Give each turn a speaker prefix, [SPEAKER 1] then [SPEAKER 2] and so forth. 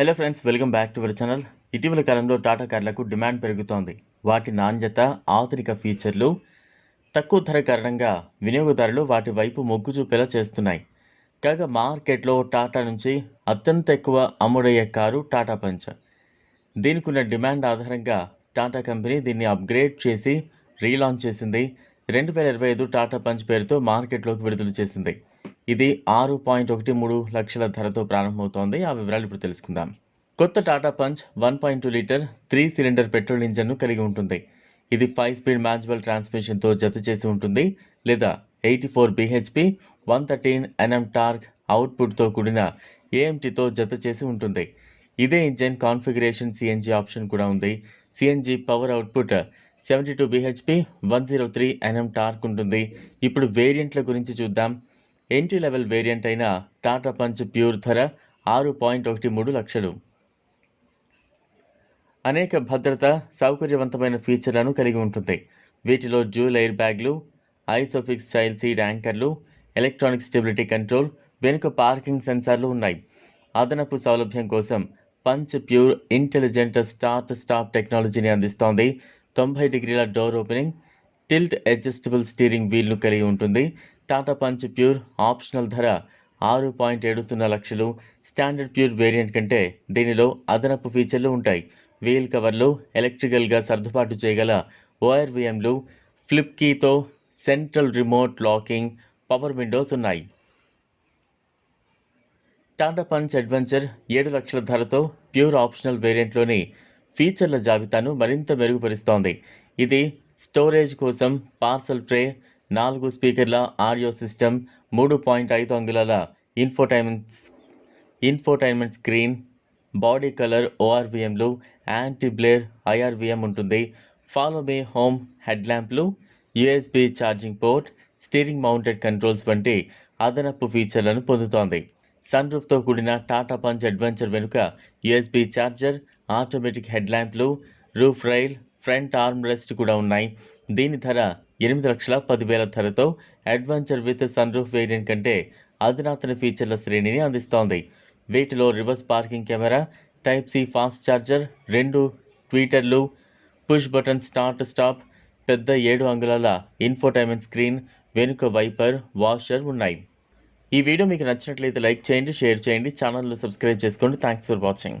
[SPEAKER 1] Hello friends welcome back to our channel ఇటీవల కాలంలో Tata కార్లకు demand పెరుగుతోంది. వాటి నాణ్యత ఆధునిక ఫీచర్లు తక్కువ ధర కారణంగా వినియోగదారులు వాటి వైపు మొగ్గు చూపేలా చేస్తున్నాయి. కాగా మార్కెట్లో టాటా నుంచి అత్యంత ఎక్కువ అమ్ముడయ్యే కారు టాటా పంచ్ దీనికున్న డిమాండ్ ఆధారంగా టాటా కంపెనీ దీన్ని అప్గ్రేడ్ చేసి రీలాంచ్ చేసింది. రెండు వేల ఇరవై ఐదు టాటా పంచ్ పేరుతో మార్కెట్లోకి విడుదల చేసింది. ఇది ఆరు పాయింట్ ఒకటి మూడు లక్షల ధరతో ప్రారంభమవుతోంది. ఆ వివరాలు ఇప్పుడు తెలుసుకుందాం. కొత్త Tata Punch one point two litre three cylinder petrol ఇంజన్ను కలిగి ఉంటుంది. ఇది ఫైవ్ స్పీడ్ మ్యాన్యువల్ ట్రాన్స్మిషన్తో జత చేసి ఉంటుంది. లేదా eighty four BHP one thirteen NM torque అవుట్పుట్తో కూడిన ఏఎంటీతో జత చేసి ఉంటుంది. ఇదే ఇంజన్ కాన్ఫిగరేషన్ సిఎన్జి ఆప్షన్ కూడా ఉంది. CNG power output seventy two BHP one zero three NM torque ఉంటుంది. ఇప్పుడు వేరియంట్ల గురించి చూద్దాం. ఎంట్రీ లెవెల్ వేరియంట్ అయిన టాటా పంచ్ ప్యూర్ ధర ఆరు పాయింట్ ఒకటి మూడు లక్షలు. అనేక భద్రత సౌకర్యవంతమైన ఫీచర్లను కలిగి ఉంటుంది. వీటిలో డ్యూల్ ఎయిర్ బ్యాగ్లు ఐసోఫిక్స్ చైల్డ్ సీడ్ యాంకర్లు ఎలక్ట్రానిక్ స్టెబిలిటీ కంట్రోల్ వెనుక పార్కింగ్ సెన్సార్లు ఉన్నాయి. అదనపు సౌలభ్యం కోసం Punch pure intelligent start stop టెక్నాలజీని అందిస్తోంది. తొంభై డిగ్రీల door opening tilt adjustable steering వీల్ను కలిగి ఉంటుంది. టాటా పంచ్ ప్యూర్ ఆప్షనల్ ధర ఆరు పాయింట్ ఏడు సున్నా లక్షలు. స్టాండర్డ్ ప్యూర్ వేరియంట్ కంటే దీనిలో అదనపు ఫీచర్లు ఉంటాయి. వీల్ కవర్లు ఎలక్ట్రికల్గా సర్దుబాటు చేయగల ఓఆర్విఎంలు flip కీతో central remote locking power windows ఉన్నాయి. టాటా పంచ్ అడ్వెంచర్ ఏడు లక్షల ధరతో ప్యూర్ ఆప్షనల్ వేరియంట్లోని ఫీచర్ల జాబితాను మరింత మెరుగుపరుస్తోంది. ఇది స్టోరేజ్ కోసం పార్సల్ ట్రే నాలుగు స్పీకర్ల ఆడియో సిస్టమ్ మూడు పాయింట్ ఐదు అంగుళాల infotainment infotainment screen body colour ఓఆర్విఎంలు anti glare IRVM ఉంటుంది. Follow me home head ల్యాంప్లు USB charging port steering mounted controls వంటి అదనపు ఫీచర్లను పొందుతోంది. సన్ రూఫ్తో కూడిన టాటా పంచ్ అడ్వెంచర్ వెనుక USB charger automatic head ల్యాంప్లు roof rail front arm rest కూడా ఉన్నాయి. దీని ధర ఎనిమిది లక్షల పదివేల ధరతో adventure with sun roof variant కంటే అధునాతన ఫీచర్ల శ్రేణిని అందిస్తోంది. వీటిలో reverse parking camera type C fast charger రెండు ట్వీటర్లు పుష్ బటన్ స్టార్ట్ స్టాప్ పెద్ద ఏడు అంగుళాల ఇన్ఫోటైన్మెంట్ స్క్రీన్ వెనుక వైపర్ వాషర్ ఉన్నాయి. ఈ వీడియో మీకు నచ్చినట్లయితే లైక్ చేయండి షేర్ చేయండి ఛానల్ను సబ్స్క్రైబ్ చేసుకోండి. Thanks for watching.